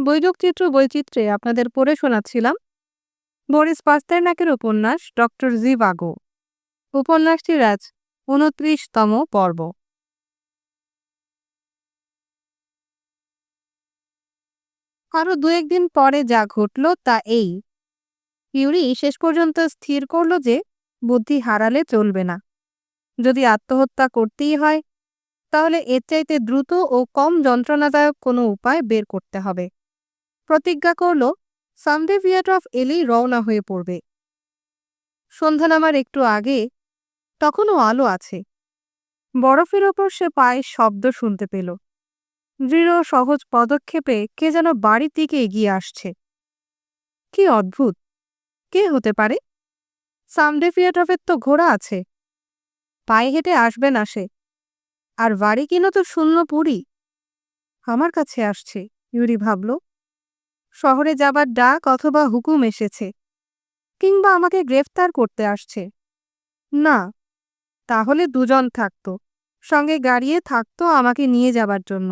বৈযোগচিত্র বৈচিত্র্যে আপনাদের পড়ে শোনাচ্ছিলাম। বরিস পাস্তেরনাকের উপন্যাস ডক্টর জিভাগো উপন্যাসটির আজ উনত্রিশতম পর্ব। আরও দু একদিন পরে যা ঘটল তা এই। ইউরি শেষ পর্যন্ত স্থির করল যে, বুদ্ধি হারালে চলবে না। যদি আত্মহত্যা করতেই হয়, তাহলে এর চাইতে দ্রুত ও কম যন্ত্রণাদায়ক কোনো উপায় বের করতে হবে। প্রতিজ্ঞা করল, সানডে অফ এলেই রওনা হয়ে পড়বে। সন্ধ্যা নামার একটু আগে, তখনও আলো আছে। বরফের ওপর সে পায়ের শব্দ শুনতে পেল। দৃঢ় সহজ পদক্ষেপে কে যেন বাড়ির দিকে এগিয়ে আসছে। কি অদ্ভুত! কে হতে পারে? সামডে ফিয়াটফের তো ঘোড়া আছে। পায়ে হেঁটে আসবে না সে। আর বাড়ি কিনো তো শূন্য পুরী। আমার কাছে আসছে, ইউরি ভাবল। শহরে যাবার ডাক অথবা হুকুম এসেছে কিংবা আমাকে গ্রেফতার করতে আসছে। না, তাহলে দুজন থাকত, সঙ্গে গাড়িয়ে থাকতো আমাকে নিয়ে যাবার জন্য।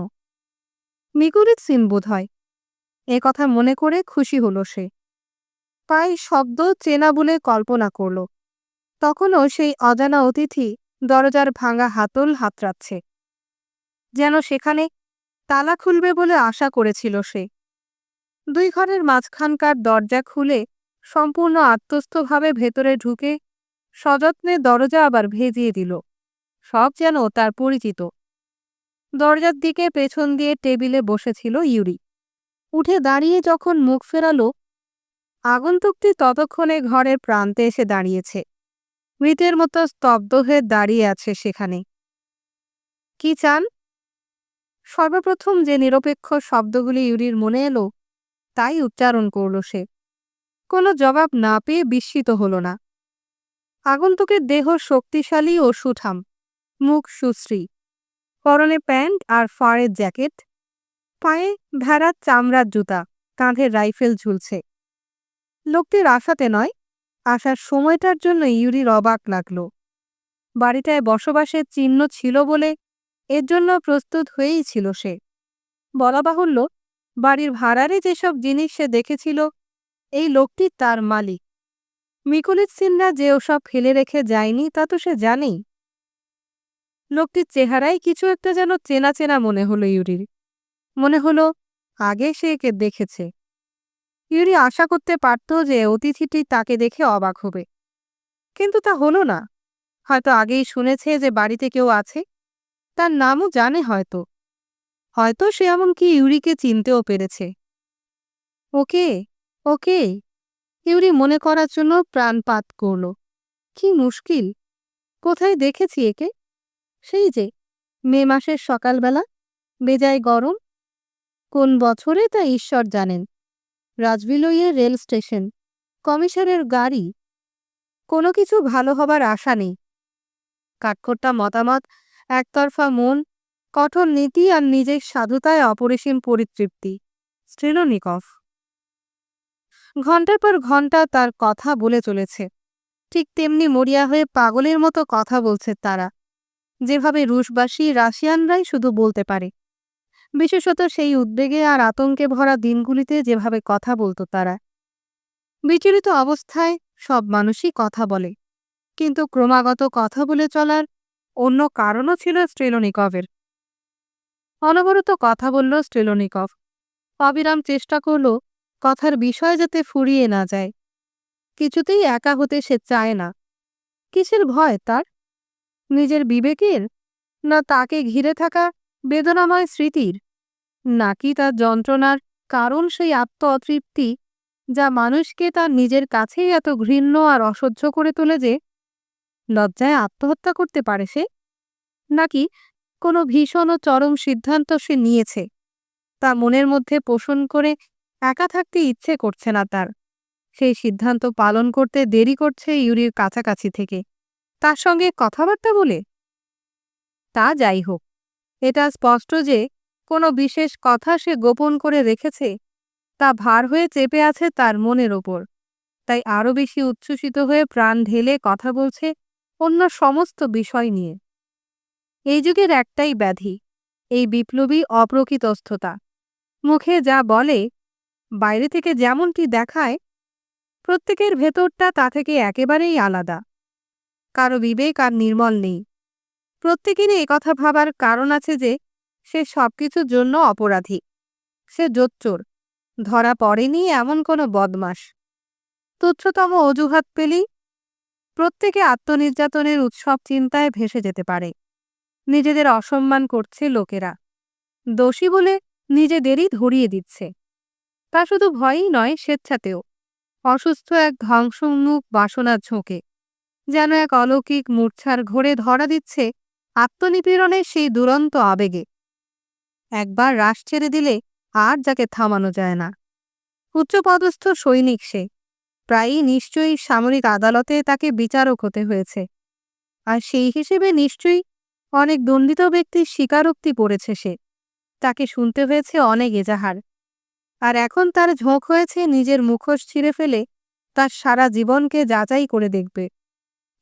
মিকুরিত সিন বোধ হয়। এ কথা মনে করে খুশি হলো সে। পায়ে শব্দ চেনা বলে কল্পনা করল। তখনও সেই অজানা অতিথি দরজার ভাঙা হাতল হাতড়াচ্ছে। যেন সেখানে তালা খুলবে বলে আশা করেছিল সে। দুই ঘরের মাঝখানকার দরজা খুলে সম্পূর্ণ আত্মস্থভাবে ভেতরে ঢুকে সযত্নে দরজা আবার ভেজিয়ে দিল। সব যেন তার পরিচিত। দরজার দিকে পেছন দিয়ে টেবিলে বসেছিল ইউরি। উঠে দাঁড়িয়ে যখন মুখ ফেরালো, আগন্তুকটি ততক্ষণে ঘরের প্রান্তে এসে দাঁড়িয়েছে। মৃতের মতো স্তব্ধ হয়ে দাঁড়িয়ে আছে সেখানে। কি চান? সর্বপ্রথম যে নিরপেক্ষ শব্দগুলি ইউরির মনে এলো তাই উচ্চারণ করল সে। কোনো জবাব না পেয়ে বিস্মিত হল না। আগন্তুকের দেহ শক্তিশালী ও সুঠাম। মুখ সুশ্রী। পরনে প্যান্ট আর ফাড়ের জ্যাকেট। পায়ে ভেড়ার চামড়ার জুতা। কাঁধে রাইফেল ঝুলছে। লোকটির আশাতে নয়, আসার সময়টার জন্য ইউরির অবাক লাগল। বাড়িটায় বসবাসের চিহ্ন ছিল বলে এর জন্য প্রস্তুত হয়েই ছিল সে। বলা বাহুল্য বাড়ির ভাড়ারে যেসব জিনিস সে দেখেছিল, এই লোকটি তার মালিক। মিকুলিত সিনরা যে ওসব ফেলে রেখে যায়নি, তা তো সে জানেই। লোকটির চেহারায় কিছু একটা যেন চেনা চেনা মনে হলো ইউরির। মনে হলো, আগে সে একে দেখেছে। ইউরি আশা করতে পারত যে অতিথিটি তাকে দেখে অবাক হবে। কিন্তু তা হলো না। হয়তো আগেই শুনেছে যে বাড়িতে কেউ আছে। তার নামও জানে হয়তো। হয়তো সে এমনকি ইউরিকে চিনতেও পেরেছে। ওকে ওকে। ইউরি মনে করার জন্য প্রাণপাত করল। কি মুশকিল। কোথায় দেখেছি একে? সেই যে, মে মাসের সকালবেলা, বেজায় গরম। কোন বছরে তা ঈশ্বর জানেন। রাজবিলইয়ের রেল স্টেশন, কমিশনের গাড়ি। কোনো কিছু ভালো হবার আশা নেই। কাঠখোট্টা মতামত, একতরফা মন কঠোর নীতি আর নিজের সাধুতায় অপরিসীম পরিতৃপ্তি। স্ট্রিলোনিকফ ঘণ্টার পর ঘণ্টা তার কথা বলে চলেছে। ঠিক তেমনি মরিয়া হয়ে পাগলের মতো কথা বলছে তারা। যেভাবে রুশবাসী রাশিয়ানরাই শুধু বলতে পারে। বিশেষত সেই উদ্বেগে আর আতঙ্কে ভরা দিনগুলিতে যেভাবে কথা বলতো তারা। বিচলিত অবস্থায় সব মানুষই কথা বলে। কিন্তু ক্রমাগত কথা বলে চলার অন্য কারণও ছিল স্ট্রেলোনিকভের অনবরত কথা বলল স্ট্রেলোনিকভ অবিরাম চেষ্টা করল কথার বিষয় যাতে ফুরিয়ে না যায়। কিছুতেই একা হতে সে চায় না। কিসের ভয় তার? নিজের বিবেকের? না তাকে ঘিরে থাকা বেদনাময় স্মৃতির? নাকি তার যন্ত্রণার কারণ সেই আত্ম অতৃপ্তি যা মানুষকে তার নিজের কাছেই এত ঘৃণ্য আর অসহ্য করে তোলে যে লজ্জায় আত্মহত্যা করতে পারে সে? নাকি কোনো ভীষণ ও চরম সিদ্ধান্ত সে নিয়েছে। তা মনের মধ্যে পোষণ করে একা থাকতে ইচ্ছে করছে না তার। সেই সিদ্ধান্ত পালন করতে দেরি করছে ইউরির কাছাকাছি থেকে। তার সঙ্গে কথাবার্তা বলে? তা যাই হোক, এটা স্পষ্ট যে কোনো বিশেষ কথা সে গোপন করে রেখেছে, তা ভার হয়ে চেপে আছে তার মনের ওপর। তাই আরও বেশি উচ্ছ্বসিত হয়ে প্রাণ ঢেলে কথা বলছে অন্য সমস্ত বিষয় নিয়ে। এই যুগের একটাই ব্যাধি, এই বিপ্লবী অপ্রকৃতস্থতা। মুখে যা বলে, বাইরে থেকে যেমনটি দেখায়, প্রত্যেকের ভেতরটা তা থেকে একেবারেই আলাদা। কারও বিবেক আর নির্মল নেই। প্রত্যেকেরই কথা ভাবার কারণ আছে যে, সে সবকিছুর জন্য অপরাধী। সে জোচ্চোর, ধরা পড়েনি এমন কোনো বদমাস তুচ্ছতম অজুহাত পেলেই প্রত্যেকে আত্মনির্যাতনের উৎসব চিন্তায় ভেসে যেতে পারে। নিজেদের অসম্মান করছে লোকেরা। দোষী বলে নিজেদেরই ধরিয়ে দিচ্ছে। তা শুধু ভয়ই নয়, স্বেচ্ছাতেও। অসুস্থ এক ধ্বংসোন্মুখ বাসনার ঝোঁকে। যেন এক অলৌকিক মূর্ছার ঘোরে ধরা দিচ্ছে আত্মনিপীড়নের সেই দুরন্ত আবেগে। একবার রাশ ছেড়ে দিলে আর যাকে থামানো যায় না। উচ্চপদস্থ সৈনিক সে। প্রায়ই নিশ্চয়ই সামরিক আদালতে তাকে বিচারক হতে হয়েছে। আর সেই হিসেবে নিশ্চয়ই অনেক দণ্ডিত ব্যক্তির স্বীকারোক্তি পড়েছে সে। তাকে শুনতে হয়েছে অনেক এজাহার। আর এখন তার ঝোঁক হয়েছে নিজের মুখোশ ছিঁড়ে ফেলে তার সারা জীবনকে যাচাই করে দেখবে।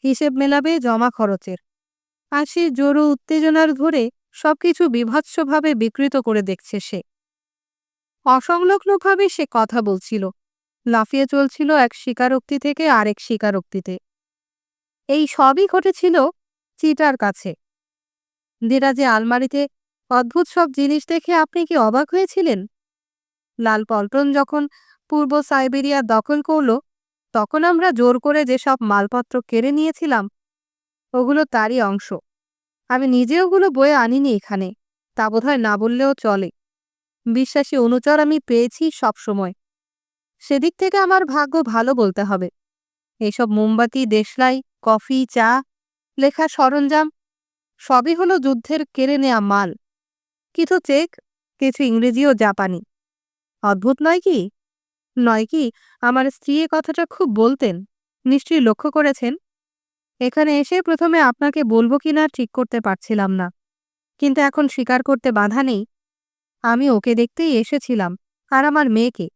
হিসেব মেলাবে জমা খরচের। আর সে জোরো উত্তেজনার ধরে সবকিছু বিভৎসভাবে বিকৃত করে দেখছে সে। অসংলগ্নভাবে সে কথা বলছিল। লাফিয়ে চলছিল এক স্বীকারোক্তি থেকে আরেক স্বীকারোক্তিতে। এই সবই ঘটেছিল চিটার কাছে। দেরাজে আলমারিতে অদ্ভুত সব জিনিস দেখে আপনি কি অবাক হয়েছিলেন? লাল পল্টন যখন পূর্ব সাইবেরিয়া দখল করল, তখন আমরা জোর করে যেসব মালপত্র কেড়ে নিয়েছিলাম, ওগুলো তারই অংশ। আমি নিজে ওগুলো বয়ে আনিনি এখানে, তা বোধহয় না বললেও চলে। বিশ্বাসী অনুচর আমি পেয়েছি সব সময় সেদিক থেকে আমার ভাগ্য ভালো বলতে হবে। এসব মোমবাতি, দেশলাই, কফি, চা, লেখা সরঞ্জাম সবই হলো যুদ্ধের কেড়ে নেয়া মাল। কিছু চেক, কিছু ইংরেজি ও জাপানি। অদ্ভুত নয় কি? নয় কি, আমার স্ত্রী এ কথাটা খুব বলতেন। নিশ্চয়ই লক্ষ্য করেছেন। এখানে এসে প্রথমে আপনাকে বলব কিনা ঠিক করতে পারছিলাম না। কিন্তু এখন স্বীকার করতে বাধা নেই। আমি ওকে দেখতেই এসেছিলাম, আর আমার মেয়েকে।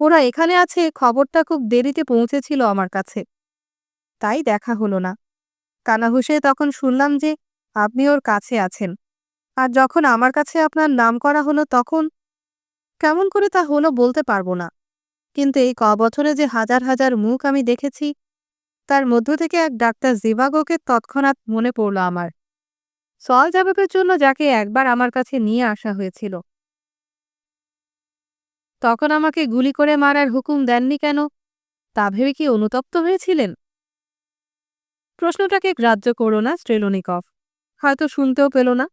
ওরা এখানে আছে, খবরটা খুব দেরিতে পৌঁছেছিল আমার কাছে। তাই দেখা হলো না। কানাহুসে তখন শুনলাম যে আপনি ওর কাছে আছেন। আর যখন আমার কাছে আপনার নাম করা হলো তখন কেমন করে তা হলো বলতে পারব না। কিন্তু এই ক বছরে যে হাজার হাজার মুখ আমি দেখেছি, তার মধ্য থেকে এক ডাক্তার জিভাগোকে তৎক্ষণাৎ মনে পড়ল আমার। সল জবাবের জন্য যাকে একবার আমার কাছে নিয়ে আসা হয়েছিল। তখন আমাকে গুলি করে মারার হুকুম দেননি কেন? তা ভেবে কি অনুতপ্ত হয়েছিলেন? প্রশ্নটাকে গ্রাহ্য করো না স্ট্রেলোনিকফ হয়তো শুনতেও পেল না।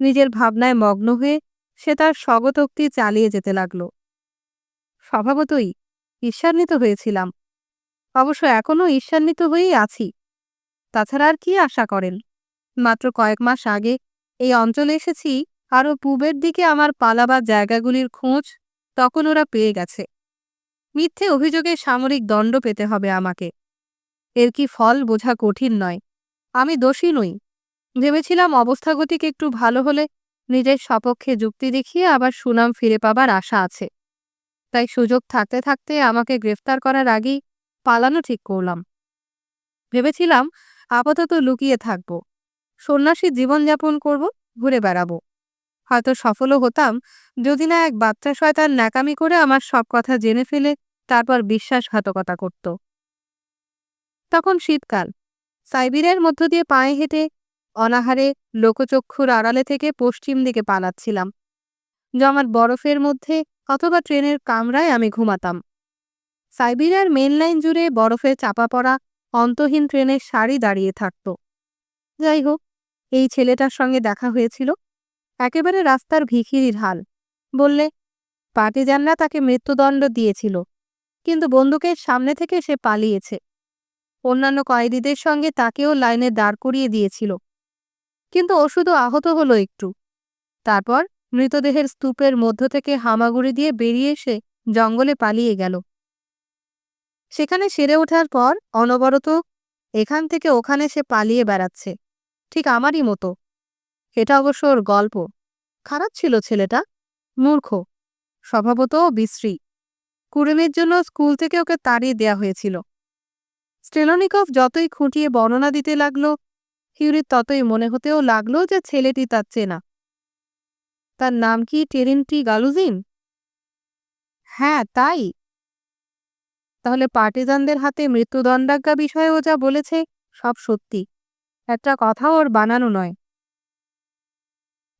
নিজের ভাবনায় মগ্ন হয়ে সে তার স্বগতোক্তি চালিয়ে যেতে লাগল। স্বভাবতই ঈর্ষান্বিত হয়েছিলাম। অবশ্য এখনও ঈর্ষান্বিত হয়েই আছি। তাছাড়া আর কি আশা করেন? মাত্র কয়েক মাস আগে এই অঞ্চলে এসেছি, আরও পূবের দিকে আমার পালাবার জায়গাগুলির খোঁজ তখন ওরা পেয়ে গেছে। মিথ্যে অভিযোগে সামরিক দণ্ড পেতে হবে আমাকে। এর কি ফল বোঝা কঠিন নয়। আমি দোষী নই। ভেবেছিলাম অবস্থাগতিক একটু ভালো হলে নিজের সপক্ষে যুক্তি দেখিয়ে আবার সুনাম ফিরে পাবার আশা আছে। তাই সুযোগ থাকতে থাকতে আমাকে গ্রেফতার করার আগেই পালানো ঠিক করলাম। ভেবেছিলাম আপাতত লুকিয়ে থাকব। সন্ন্যাসী জীবনযাপন করব, ঘুরে বেড়াবো। হয়তো সফলও হতাম যদি না এক বাচ্চা শয়তান ন্যাকামি করে আমার সব কথা জেনে ফেলে তারপর বিশ্বাসঘাতকতা করত। তখন শীতকাল। সাইবিরের মধ্য দিয়ে পায়ে হেঁটে অনাহারে লোকচক্ষুর আড়ালে থেকে পশ্চিম দিকে পালাচ্ছিলাম। জমার বরফের মধ্যে অথবা ট্রেনের কামরায় আমি ঘুমাতাম। সাইবিরিয়ার মেন লাইন জুড়ে বরফে চাপা পড়া অন্তহীন ট্রেনের সারি দাঁড়িয়ে থাকত। যাই হোক, এই ছেলেটার সঙ্গে দেখা হয়েছিল। একেবারে রাস্তার ভিখিরির হাল। বললে পাটিজানরা তাকে মৃত্যুদণ্ড দিয়েছিল, কিন্তু বন্দুকের সামনে থেকে সে পালিয়েছে। অন্যান্য কয়েদিদের সঙ্গে তাকেও লাইনে দাঁড় করিয়ে দিয়েছিল। কিন্তু ও শুধু আহত হলো একটু। তারপর মৃতদেহের স্তূপের মধ্য থেকে হামাগুড়ি দিয়ে বেরিয়ে এসে জঙ্গলে পালিয়ে গেল। সেখানে সেরে ওঠার পর অনবরত এখান থেকে ওখানে সে পালিয়ে বেড়াচ্ছে। ঠিক আমারই মতো। এটা অবশ্য ওর গল্প। খারাপ ছিল ছেলেটা। মূর্খ। স্বভাবত বিশ্রী। কুড়েমের জন্য স্কুল থেকে ওকে তাড়িয়ে দেয়া হয়েছিল। স্টেলনিকভ যতই খুঁটিয়ে বর্ণনা দিতে লাগল, হিউরির ততই মনে হতেও লাগল যে ছেলেটি তার চেনা। তার নাম কি টেরিনটি গালুজিন? হ্যাঁ তাই। তাহলে পার্টিজানদের হাতে মৃত্যুদণ্ডাজ্ঞা বিষয়ে ও যা বলেছে, সব সত্যি। একটা কথা ওর বানানো নয়।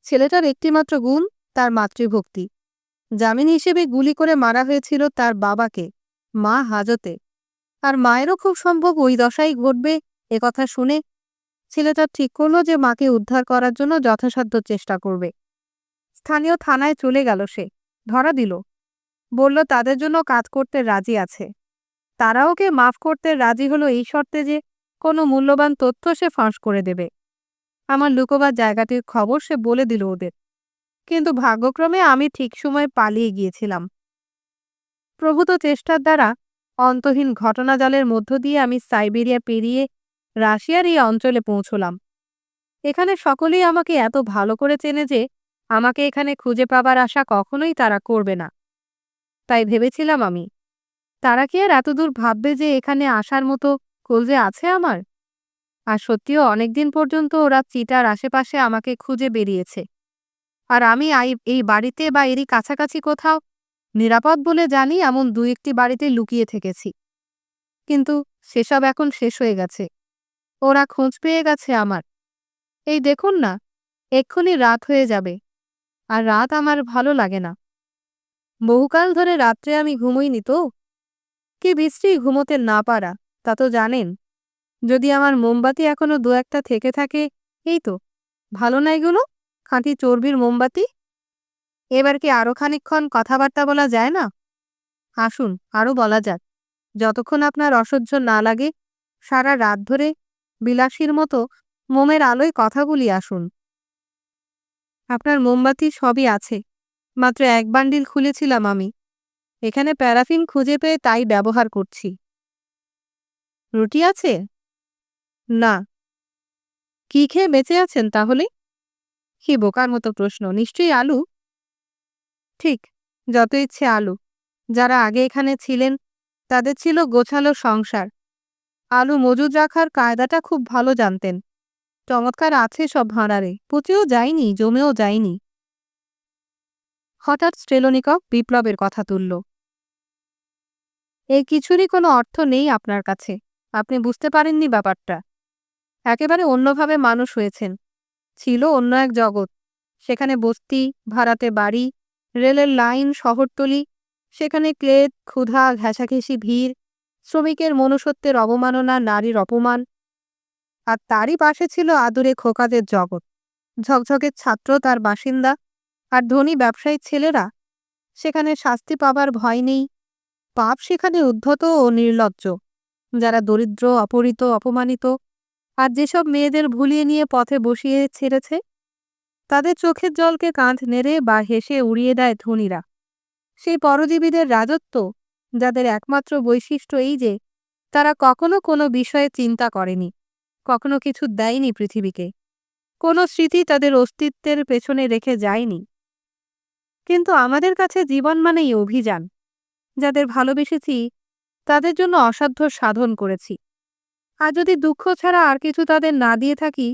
ছেলেটার একটিমাত্র গুণ, তার মাতৃভক্তি। জামিন হিসেবে গুলি করে মারা হয়েছিল তার বাবাকে, মা হাজতে। আর মায়েরও খুব সম্ভব ওই দশাই ঘটবে কথা শুনে ছেলেটা ঠিক করল যে মাকে উদ্ধার করার জন্য যথাসাধ্য চেষ্টা করবে। স্থানীয় থানায় চলে গেল সে, ধরা দিল। বলল, তাদের জন্য কাজ করতে রাজি আছে। তারা ওকে মাফ করতে রাজি হলো এই শর্তে যে কোনো মূল্যবান তথ্য সে ফাঁস করে দেবে। আমার লুকোবার জায়গাটির খবর সে বলে দিল ওদের। কিন্তু ভাগ্যক্রমে আমি ঠিক সময় পালিয়ে গিয়েছিলাম। প্রভূত চেষ্টার দ্বারা অন্তহীন ঘটনাজালের মধ্য দিয়ে আমি সাইবেরিয়া পেরিয়ে রাশিয়ার এই অঞ্চলে পৌঁছলাম। এখানে সকলেই আমাকে এত ভালো করে চেনে যে আমাকে এখানে খুঁজে পাবার আশা কখনোই তারা করবে না। তাই ভেবেছিলাম আমি, তারা কি আর এতদূর ভাববে যে এখানে আসার মতো কলজে আছে আমার? আর সত্যিও অনেকদিন পর্যন্ত ওরা চিটার আশেপাশে আমাকে খুঁজে বেরিয়েছে। আর আমি এই বাড়িতে বা এরই কাছাকাছি কোথাও নিরাপদ বলে জানি এমন দু একটি বাড়িতে লুকিয়ে থেকেছি। কিন্তু সেসব এখন শেষ হয়ে গেছে। ওরা খোঁজ পেয়ে গেছে আমার। এই দেখুন না, এক্ষুনি রাত হয়ে যাবে। আর রাত আমার ভালো লাগে না। বহুকাল ধরে রাত্রে আমি ঘুমোইনি তো। কি বৃষ্টি ঘুমোতে না পারা, তা তো জানেন। যদি আমার মোমবাতি এখনও দু একটা থেকে থাকে, এই তো। ভালো না এগুলো খাঁটি চর্বির মোমবাতি? এবার কি আরও খানিক্ষণ কথাবার্তা বলা যায় না? আসুন আরও বলা যাক। যতক্ষণ আপনার অসহ্য না লাগে, সারা রাত ধরে বিলাসীর মতো মোমের আলোয় কথা বলি আসুন। আপনার মোমবাতি সবই আছে। মাত্র এক বান্ডিল খুলেছিলাম আমি। এখানে প্যারাফিন খুঁজে পেয়ে তাই ব্যবহার করছি। রুটি আছে? না। কি খেয়ে বেঁচে আছেন তাহলে? কি বোকার মতো প্রশ্ন। নিশ্চয়ই আলু ঠিক, যত ইচ্ছে আলু। যারা আগে এখানে ছিলেন, তাদের ছিল গোছালো সংসার। আলু মজুদ রাখার কায়দাটা খুব ভালো জানতেন। চমৎকার আছে সব ভাঁড়ারে, পচেও যায়নি, জমেও যায়নি। হঠাৎ স্ট্রেলোনিকভ বিপ্লবের কথা তুলল। এই কিছুরই কোনো অর্থ নেই আপনার কাছে, আপনি বুঝতে পারেননি ব্যাপারটা। একেবারে অন্যভাবে মানুষ হয়েছেন। ছিল অন্য এক জগৎ, সেখানে বস্তি ভাড়াতে বাড়ি রেলের লাইন, শহরতলি, সেখানে ক্লেদ, ক্ষুধা, ঘেঁষাঘেঁষি, ভিড়, শ্রমিকের মনুষ্যত্বের অবমাননা, নারীর অপমান। আর তারই পাশে ছিল আদুরে খোকাদের জগৎ। ঝকঝকের ছাত্র তার বাসিন্দা আর ধনী ব্যবসায়ী ছেলেরা। সেখানে শাস্তি পাবার ভয় নেই। পাপ সেখানে উদ্ধত ও নির্লজ্জ। যারা দরিদ্র, অপহৃত, অপমানিত, আর যেসব মেয়েদের ভুলিয়ে নিয়ে পথে বসিয়ে ছেড়েছে তাদের চোখের জলকে কাঁধ নেড়ে বা হেসে উড়িয়ে দেয় ধনীরা। সেই পরজীবীদের রাজত্ব, যাদের একমাত্র বৈশিষ্ট্য এই যে, তারা কখনো কোনো বিষয়ে চিন্তা করেনি, কখনো কিছু দেয়নি পৃথিবীকে। কোনো স্মৃতি তাদের অস্তিত্বের পেছনে রেখে যায়নি। কিন্তু আমাদের কাছে জীবন মানেই অভিযান, যাদের ভালোবেসেছি, তাদের জন্য অসাধ্য সাধন করেছি। আর যদি দুঃখ ছাড়া আর কিছু তাদের না দিয়ে থাকি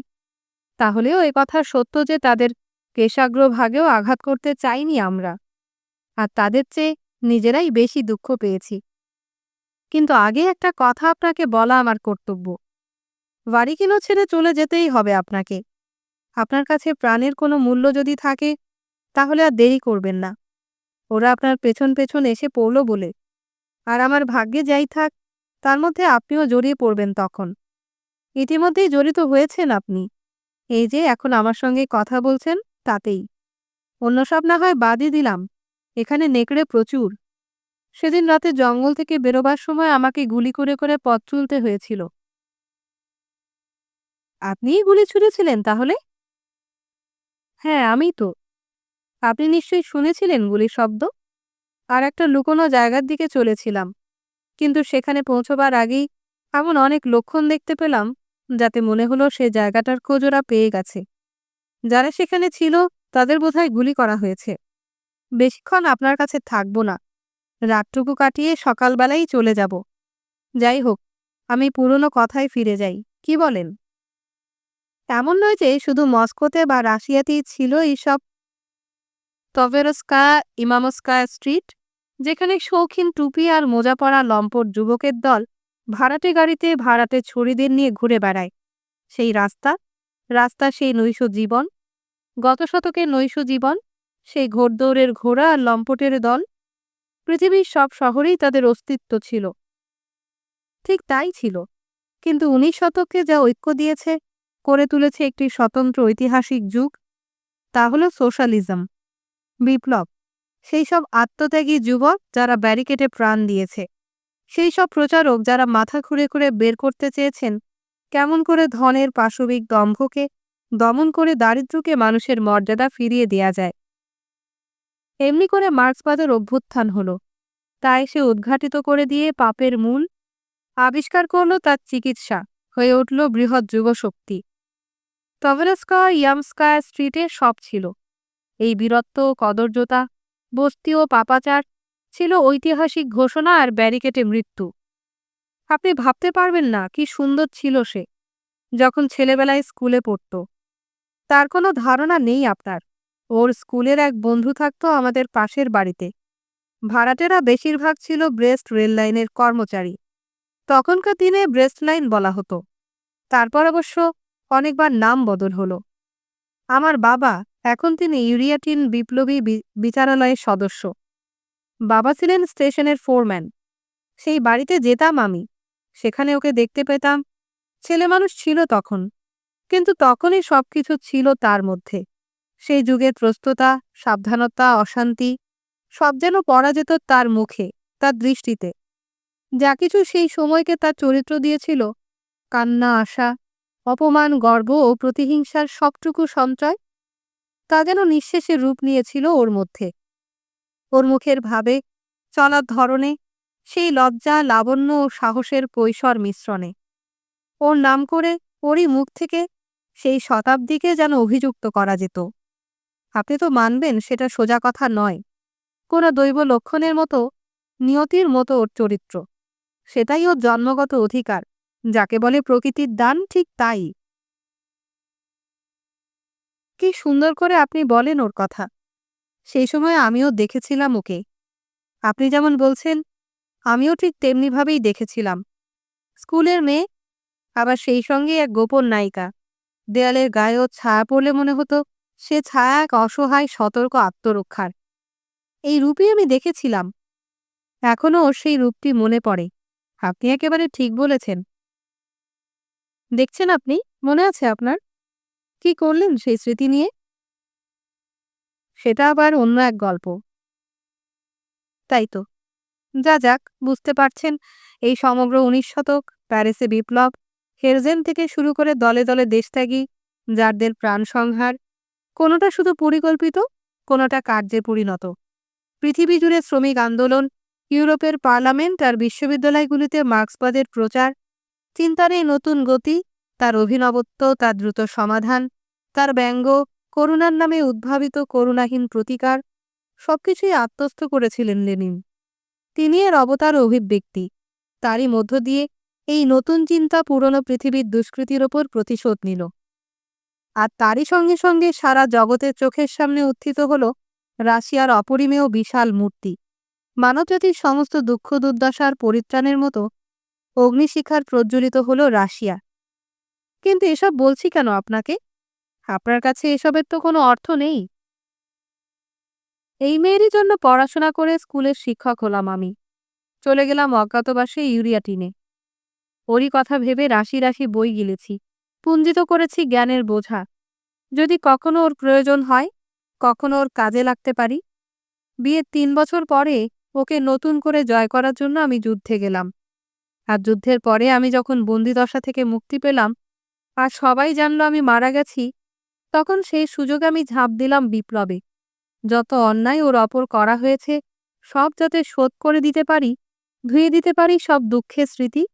তাহলেও কথা সত্য যে তাদের কেশাগ্রভাগেও আঘাত করতে চাইনি আমরা। আর তাদের চেয়ে নিজেরাই বেশি দুঃখ পেয়েছি। কিন্তু আগে একটা কথা আপনাকে বলা আমার কর্তব্য। বাড়ি কিনো ছেড়ে চলে যেতেই হবে আপনাকে। আপনার কাছে প্রাণের কোনো মূল্য যদি থাকে, তাহলে আর দেরি করবেন না। ওরা আপনার পেছন পেছন এসে পড়ল বলে। আর আমার ভাগ্যে যাই থাক, তার মধ্যে আপনিও জড়িয়ে পড়বেন তখন। ইতিমধ্যেই জড়িত হয়েছেন আপনি। এই যে, এখন আমার সঙ্গে কথা বলছেন তাতেই। অন্য সব না হয় বাদই দিলাম। এখানে নেকড়ে প্রচুর। সেদিন রাতে জঙ্গল থেকে বেরোবার সময় আমাকে গুলি করে করে পথ চুলতে হয়েছিল। আপনিই গুলি ছুঁড়েছিলেন তাহলে? হ্যাঁ আমি তো। আপনি নিশ্চয়ই শুনেছিলেন গুলির শব্দ? আর একটা লুকোনো জায়গার দিকে চলেছিলাম। কিন্তু সেখানে পৌঁছবার আগেই এমন অনেক লক্ষণ দেখতে পেলাম যাতে মনে হলো সে জায়গাটার খোঁজ ওরা পেয়ে গেছে। যারা সেখানে ছিল, তাদের বোধহয় গুলি করা হয়েছে। বেশিক্ষণ আপনার কাছে থাকব না। রাতটুকু কাটিয়ে সকালবেলাই চলে যাব। যাই হোক, আমি পুরনো কথায় ফিরে যাই, কি বলেন? এমন নয় যে শুধু মস্কোতে বা রাশিয়াতেই ছিল এইসব। তভেরস্কা, ইমামস্কা স্ট্রিট, যেখানে শৌখিন টুপি আর মোজা পরা লম্পট যুবকের দল ভাড়াটে গাড়িতে ভাড়াটে ছড়িদের নিয়ে ঘুরে বেড়ায়। সেই রাস্তা রাস্তা সেই নৈশ জীবন, গত শতকের নৈশ জীবন, সেই ঘোড়দৌড়ের ঘোড়া আর লম্পটের দল। পৃথিবীর সব শহরেই তাদের অস্তিত্ব ছিল। ঠিক তাই ছিল। কিন্তু উনিশ শতককে যা ঐক্য দিয়েছে, করে তুলেছে একটি স্বতন্ত্র ঐতিহাসিক যুগ, তা হল সোশ্যালিজম, বিপ্লব। সেই সব আত্মত্যাগী যুবক যারা ব্যারিকেডে প্রাণ দিয়েছে। সেই সব প্রচারক যারা মাথা খুঁড়ে খুঁড়ে বের করতে চেয়েছেন, কেমন করে ধনের পাশবিক দম্ভকে, দমন করে দারিদ্র্যকে মানুষের মর্যাদা ফিরিয়ে দেয়া যায়? এমনি করে মার্ক্সবাদের অভ্যুত্থান হল। তাই সে উদ্ঘাটিত করে দিয়ে পাপের মূল আবিষ্কার করল তার চিকিৎসা, হয়ে উঠল বৃহৎ যুবশক্তি। টভেলস্কায় ইয়ামস্কায় স্ট্রিটে সব ছিল। এই বীরত্ব, কদর্যতা, বস্তি ও পাপাচার ছিল ঐতিহাসিক ঘোষণা আর ব্যারিকেটে মৃত্যু। আপনি ভাবতে পারবেন না কি সুন্দর ছিল সে, যখন ছেলেবেলায় স্কুলে পড়ত। তার কোনো ধারণা নেই আপনার। ওর স্কুলের এক বন্ধু থাকত আমাদের পাশের বাড়িতে। ভাড়াটেরা বেশিরভাগ ছিল ব্রেস্ট রেললাইনের কর্মচারী। তখনকার দিনে ব্রেস্ট লাইন বলা হতো। তারপর অবশ্য অনেকবার নাম বদল হলো। আমার বাবা এখন তিনি ইউরিয়াটিন বিপ্লবী বিচারালয়ের সদস্য। বাবা ছিলেন স্টেশনের ফোরম্যান। সেই বাড়িতে যেতাম আমি। সেখানে ওকে দেখতে পেতাম। ছেলে মানুষ ছিল তখন। কিন্তু তখনই সব কিছু ছিল তার মধ্যে। সেই যুগের প্রস্ততা, সাবধানতা, অশান্তি, সব যেন পড়া যেত তার মুখে, তার দৃষ্টিতে। যা কিছু সেই সময়কে তার চরিত্র দিয়েছিল, কান্না, আশা, অপমান, গর্ব ও প্রতিহিংসার সবটুকু সঞ্চয়, তা যেন নিঃশেষে রূপ নিয়েছিল ওর মধ্যে। ওর মুখের ভাবে, চলার ধরনে, সেই লজ্জা, লাবণ্য ও সাহসের কৈশর মিশ্রণে। ওর নাম করে ওরই মুখ থেকে সেই শতাব্দীকে যেন অভিযুক্ত করা যেত। আপনি তো মানবেন সেটা সোজা কথা নয়। কোনো দৈব লক্ষণের মতো, নিয়তির মতো ওর চরিত্র। সেটাই ওর জন্মগত অধিকার, যাকে বলে প্রকৃতির দান ঠিক তাই। কি সুন্দর করে আপনি বলেন ওর কথা। সেই সময় আমিও দেখেছিলাম ওকে। আপনি যেমন বলছেন, আমিও ঠিক তেমনিভাবেই দেখেছিলাম। স্কুলের মেয়ে, আবার সেই সঙ্গে এক গোপন নায়িকা। দেয়ালের গায়েও ছায়া পড়লে মনে হতো, সে ছায়া এক অসহায়, সতর্ক আত্মরক্ষার। এই রূপই আমি দেখেছিলাম। এখনও ওর সেই রূপটি মনে পড়ে। আপনি একেবারে ঠিক বলেছেন। দেখছেন আপনি? মনে আছে আপনার? কি করলেন সেই স্মৃতি নিয়ে? সেটা আবার অন্য এক গল্প। তাই তো। যা যাক, বুঝতে পারছেন, এই সমগ্র উনিশ শতক প্যারিসে বিপ্লব, হেরজেন থেকে শুরু করে দলে দলে দেশত্যাগী, যারদের প্রাণ সংহার, কোনোটা শুধু পরিকল্পিত, কোনোটা কার্যে পরিণত। পৃথিবী জুড়ে শ্রমিক আন্দোলন, ইউরোপের পার্লামেন্ট আর বিশ্ববিদ্যালয়গুলিতে মার্ক্সবাদের প্রচার, চিন্তার এই নতুন গতি, তার অভিনবত্ব, তার দ্রুত সমাধান, তার ব্যঙ্গ করুণার নামে উদ্ভাবিত করুণাহীন প্রতিকার সবকিছুই আত্মস্থ করেছিলেন লেনিন। তিনি এর অবতার অভিব্যক্তি। তারই মধ্য দিয়ে এই নতুন চিন্তা পুরনো পৃথিবীর দুষ্কৃতির ওপর প্রতিশোধ নিল। আর তারই সঙ্গে সঙ্গে সারা জগতের চোখের সামনে উত্থিত হল রাশিয়ার অপরিমেয় বিশাল মূর্তি। মানবজাতির সমস্ত দুঃখ দুর্দশার পরিত্রাণের মতো অগ্নিশিখার প্রজ্বলিত হল রাশিয়া। কিন্তু এসব বলছি কেন আপনাকে? আপনার কাছে এসবের তো কোনো অর্থ নেই? এই মেয়েরই জন্য পড়াশোনা করে স্কুলের শিক্ষক হলাম আমি। চলে গেলাম অজ্ঞাতবাসে ইউরিয়া টিনে। ওরই কথা ভেবে রাশি রাশি বই গিলেছি। পুঞ্জিত করেছি জ্ঞানের বোঝা। যদি কখনো ওর প্রয়োজন হয়, কখনো ওর কাজে লাগতে পারি। বিয়ের তিন বছর পরে ওকে নতুন করে জয় করার জন্য আমি যুদ্ধে গেলাম। আর যুদ্ধের পরে আমি যখন বন্দিদশা থেকে মুক্তি পেলাম, আর সবাই জানল আমি মারা গেছি তখন সেই সুযোগে আমি ঝাঁপ দিলাম বিপ্লবে। যত অন্যায় ওর অপর করা হয়েছে, সব যাতে শোধ করে দিতে পারি, ধুয়ে দিতে পারি সব দুঃখের স্মৃতি,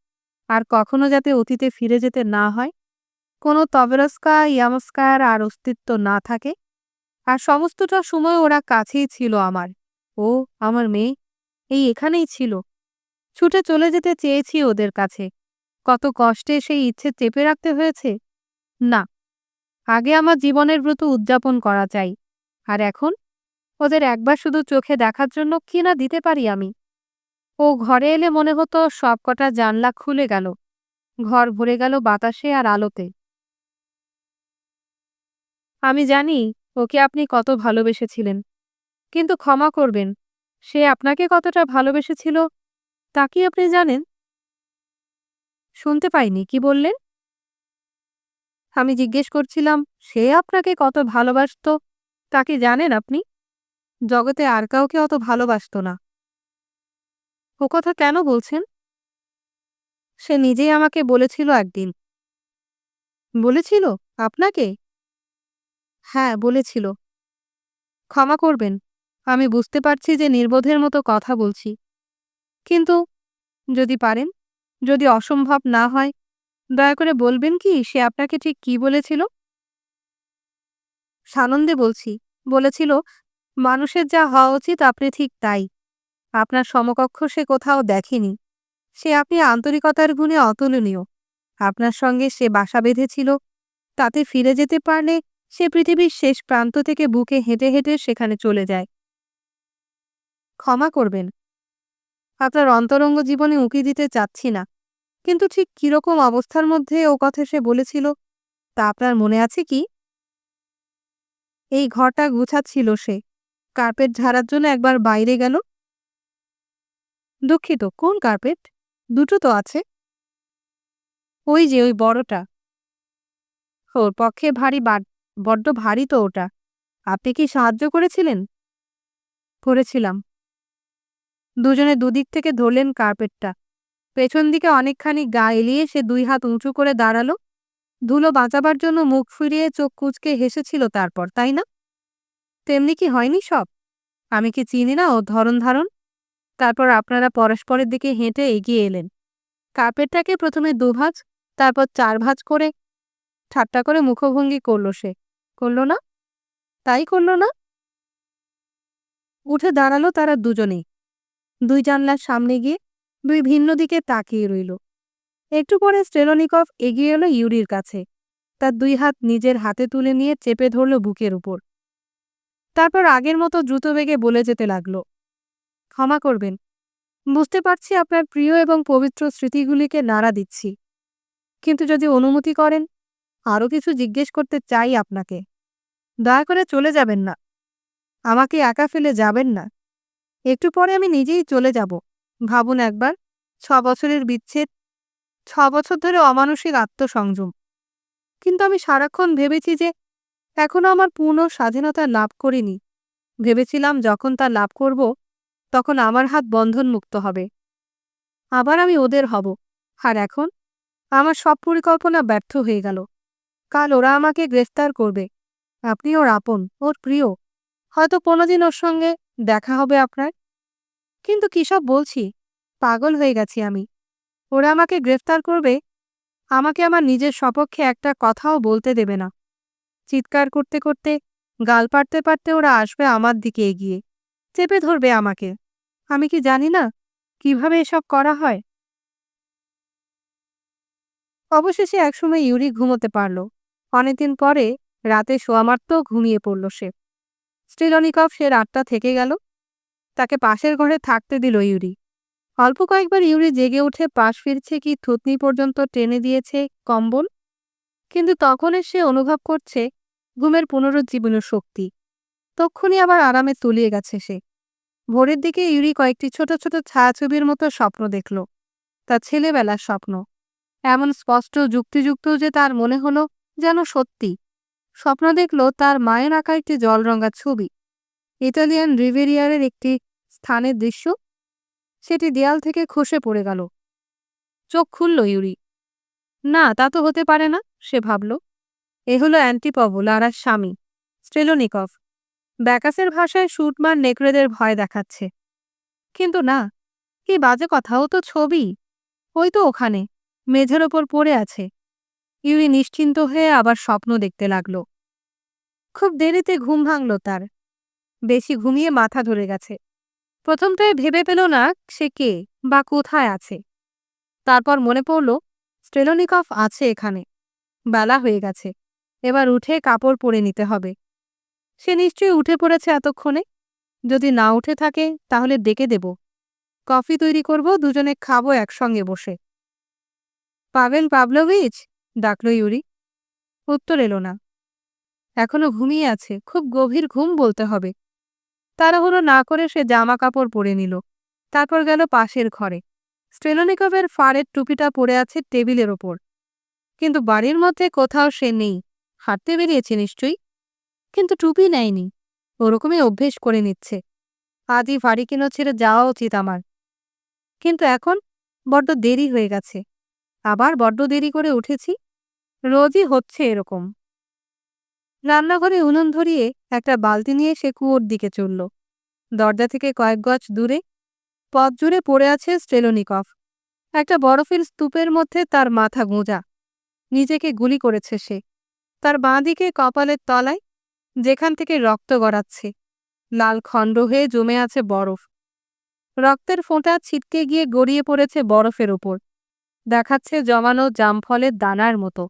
আর কখনো যাতে অতীতে ফিরে যেতে না হয়। কোনো তবেরস্কা, ইয়ামস্কার আর অস্তিত্ব না থাকে, আর সমস্তটা সময় ওরা কাছেই ছিল আমার। ও, আমার মেয়ে, এই এখানেই ছিল। ছুটে চলে যেতে চেয়েছি ওদের কাছে। কত কষ্টে সেই ইচ্ছে চেপে রাখতে হয়েছে? না আগে আমার জীবনের ব্রত উদযাপন করা চাই। আর এখন? ওদের একবার শুধু চোখে দেখার জন্য কি না দিতে পারি আমি? ও ঘরে এলে মনে হতো সবকটা জানলা খুলে গেল। ঘর ভরে গেল বাতাসে আর আলোতে। আমি জানি ওকে আপনি কত ভালোবেসেছিলেন। কিন্তু ক্ষমা করবেন, সে আপনাকে কতটা ভালোবেসেছিল, তা কি আপনি জানেন? শুনতে পাইনি, কি বললেন? আমি জিজ্ঞেস করছিলাম, সে আপনাকে কত ভালোবাসত? তাকে জানেন আপনি? জগতে আর কাউকে অত ভালোবাসত না। ও কথা কেন বলছেন? সে নিজেই আমাকে বলেছিল একদিন। বলেছিল? আপনাকে? হ্যাঁ বলেছিল। ক্ষমা করবেন, আমি বুঝতে পারছি যে নির্বোধের মতো কথা বলছি। কিন্তু যদি পারেন, যদি অসম্ভব না হয় দয়া করে বলবেন কি, সে আপনাকে ঠিক কি বলেছিল? সানন্দে বলছি, বলেছিল, মানুষের যা হওয়া উচিত আপনি ঠিক তাই। আপনার সমকক্ষ সে কোথাও দেখেনি। সে আপনি আন্তরিকতার গুণে অতুলনীয়। আপনার সঙ্গে সে বাসা বেঁধেছিল। তাতে ফিরে যেতে পারলে সে পৃথিবীর শেষ প্রান্ত থেকে বুকে হেঁটে হেঁটে সেখানে চলে যায়। ক্ষমা করবেন। আপনার অন্তরঙ্গ জীবনে উঁকি দিতে চাচ্ছি না। কিন্তু ঠিক কীরকম অবস্থার মধ্যে ও কথা সে বলেছিল, তা আপনার মনে আছে কি? এই ঘরটা গুছাচ্ছিল সে। কার্পেট ঝাড়ার জন্য একবার বাইরে গেল। দুঃখিত, কোন কার্পেট? দুটো তো আছে। ওই যে, ওই বড়টা। ওর পক্ষে ভারী বড্ড ভারী তো ওটা। আপনি কি সাহায্য করেছিলেন? করেছিলাম। দুজনে দুদিক থেকে ধরলেন কার্পেটটা। পেছন দিকে অনেকখানি গা এলিয়ে সে দুই হাত উঁচু করে দাঁড়াল। ধুলো বাঁচাবার জন্য মুখ ফিরিয়ে চোখ কুচকে হেসেছিল তারপর, তাই না? তেমনি কি হয়নি সব? আমি কি চিনি না ও ধরন ধারণ? তারপর আপনারা পরস্পরের দিকে হেঁটে এগিয়ে এলেন। কার্পেটটাকে প্রথমে দুভাজ তারপর চার ভাজ করে ঠাট্টা করে মুখভঙ্গি করল সে। করল না? তাই করল না? উঠে দাঁড়াল তারা দুজনেই। দুই জানলার সামনে গিয়ে দুই ভিন্ন দিকে তাকিয়ে রইল। একটু পরে স্টেলনিকভ এগিয়ে এলো ইউরির কাছে। তার দুই হাত নিজের হাতে তুলে নিয়ে চেপে ধরল বুকের উপর। তারপর আগের মতো দ্রুত বেগে বলে যেতে লাগল, ক্ষমা করবেন। বুঝতে পারছি আপনার প্রিয় এবং পবিত্র স্মৃতিগুলিকে নাড়া দিচ্ছি। কিন্তু যদি অনুমতি করেন, আরও কিছু জিজ্ঞেস করতে চাই আপনাকে। দয়া করে চলে যাবেন না। আমাকে একা ফেলে যাবেন না। একটু পরে আমি নিজেই চলে যাব। ভাবুন একবার, ছ বছরের বিচ্ছেদ, ছ বছর ধরে অমানসিক আত্মসংযম। কিন্তু আমি সারাক্ষণ ভেবেছি যে এখনও আমার পূর্ণ স্বাধীনতা লাভ করিনি। ভেবেছিলাম যখন তা লাভ করব, তখন আমার হাত বন্ধনমুক্ত হবে। আবার আমি ওদের হব। আর এখন, আমার সব পরিকল্পনা ব্যর্থ হয়ে গেল। কাল ওরা আমাকে গ্রেফতার করবে। আপনি ওর আপন, ওর প্রিয়। হয়তো কোনোদিন ওর সঙ্গে দেখা হবে আপনার। কিন্তু কী সব বলছি? পাগল হয়ে গেছি আমি। ওরা আমাকে গ্রেফতার করবে? আমাকে আমার নিজের সপক্ষে একটা কথাও বলতে দেবে না। চিৎকার করতে করতে, গাল পারতে পারতে ওরা আসবে আমার দিকে এগিয়ে। চেপে ধরবে আমাকে। আমি কি জানি না, কীভাবে এসব করা হয়? অবশেষে একসময় ইউরি ঘুমোতে পারল। অনেকদিন পরে রাতে শোয়ামাত্র ঘুমিয়ে পড়ল সে। স্ট্রিলনিকভ সে রাতটা থেকে গেল। তাকে পাশের ঘরে থাকতে দিল ইউরি। অল্প কয়েকবার ইউরি জেগে উঠে পাশ ফিরছে কি থুতনি পর্যন্ত টেনে দিয়েছে কম্বল। কিন্তু তখন সে অনুভব করছে ঘুমের পুনরুজ্জীবনের শক্তি। তক্ষুনি আবার আরামে তুলিয়ে গেছে সে। ভোরের দিকে ইউরি কয়েকটি ছোট ছোট ছায়াছবির মতো স্বপ্ন দেখল। তার ছেলেবেলার স্বপ্ন। এমন স্পষ্ট যুক্তিযুক্ত যে তার মনে হলো যেন সত্যি। স্বপ্ন দেখল তার মায়ের আঁকা একটি জলরঙা ছবি। ইটালিয়ান রিভেরিয়ারের একটি স্থানের দৃশ্য? সেটি দেয়াল থেকে খসে পড়ে গেল। চোখ খুলল ইউরি। না, তা তো হতে পারে না, সে ভাবল। এ হলো অ্যান্টিপভ লারার স্বামী, স্ট্রেলোনিকভ। ব্যাকাসের ভাষায় শুটমার নেকড়েদের ভয় দেখাচ্ছে। কিন্তু না, কি বাজে কথাও তো ছবি। ওই তো ওখানে, মেঝের ওপর পড়ে আছে। ইউরি নিশ্চিন্ত হয়ে আবার স্বপ্ন দেখতে লাগল। খুব দেরিতে ঘুম ভাঙল তার। বেশি ঘুমিয়ে মাথা ধরে গেছে। প্রথমটায় ভেবে পেল না সে কে বা কোথায় আছে। তারপর মনে পড়ল, স্টেলোনিকফ আছে এখানে। বেলা হয়ে গেছে, এবার উঠে কাপড় পরে নিতে হবে। সে নিশ্চয়ই উঠে পড়েছে এতক্ষণে। যদি না উঠে থাকে, তাহলে ডেকে দেব। কফি তৈরি করব, দুজনে খাব একসঙ্গে বসে। পাভেল পাভলোভিচ ডাকল ইউরি। উত্তর এলো না। এখনও ঘুমিয়ে আছে, খুব গভীর ঘুম বলতে হবে। তাড়াহুড়ো না করে সে জামা কাপড় পরে নিল। তারপর গেল পাশের ঘরে। স্টেলোনিকভের ফাড়ের টুপিটা পড়ে আছে টেবিলের ওপর। কিন্তু বাড়ির মধ্যে কোথাও সে নেই। হাঁটতে বেরিয়েছে নিশ্চয়ই। কিন্তু টুপি নেয়নি। ওরকমই অভ্যেস করে নিচ্ছে। আজই বাড়ি কিনো ছেড়ে যাওয়া উচিত আমার? কিন্তু এখন বড্ড দেরি হয়ে গেছে। আবার বড্ড দেরি করে উঠেছি। রোজই হচ্ছে এরকম। রান্নাঘরে উনুন ধরিয়ে একটা বালতি নিয়ে সে কুয়োর দিকে চলল। দরজা থেকে কয়েক গজ দূরে পথ জুড়ে পড়ে আছে স্টেলোনিকফ। একটা বরফের স্তূপের মধ্যে তার মাথা গোঁজা। নিজেকে গুলি করেছে সে। তার বাঁ দিকে কপালের তলায় যেখান থেকে রক্ত গড়াচ্ছে। লাল খণ্ড হয়ে জমে আছে বরফ। রক্তের ফোঁটা ছিটকে গিয়ে গড়িয়ে পড়েছে বরফের ওপর। দেখাচ্ছে জমানো জামফলের দানার মতো।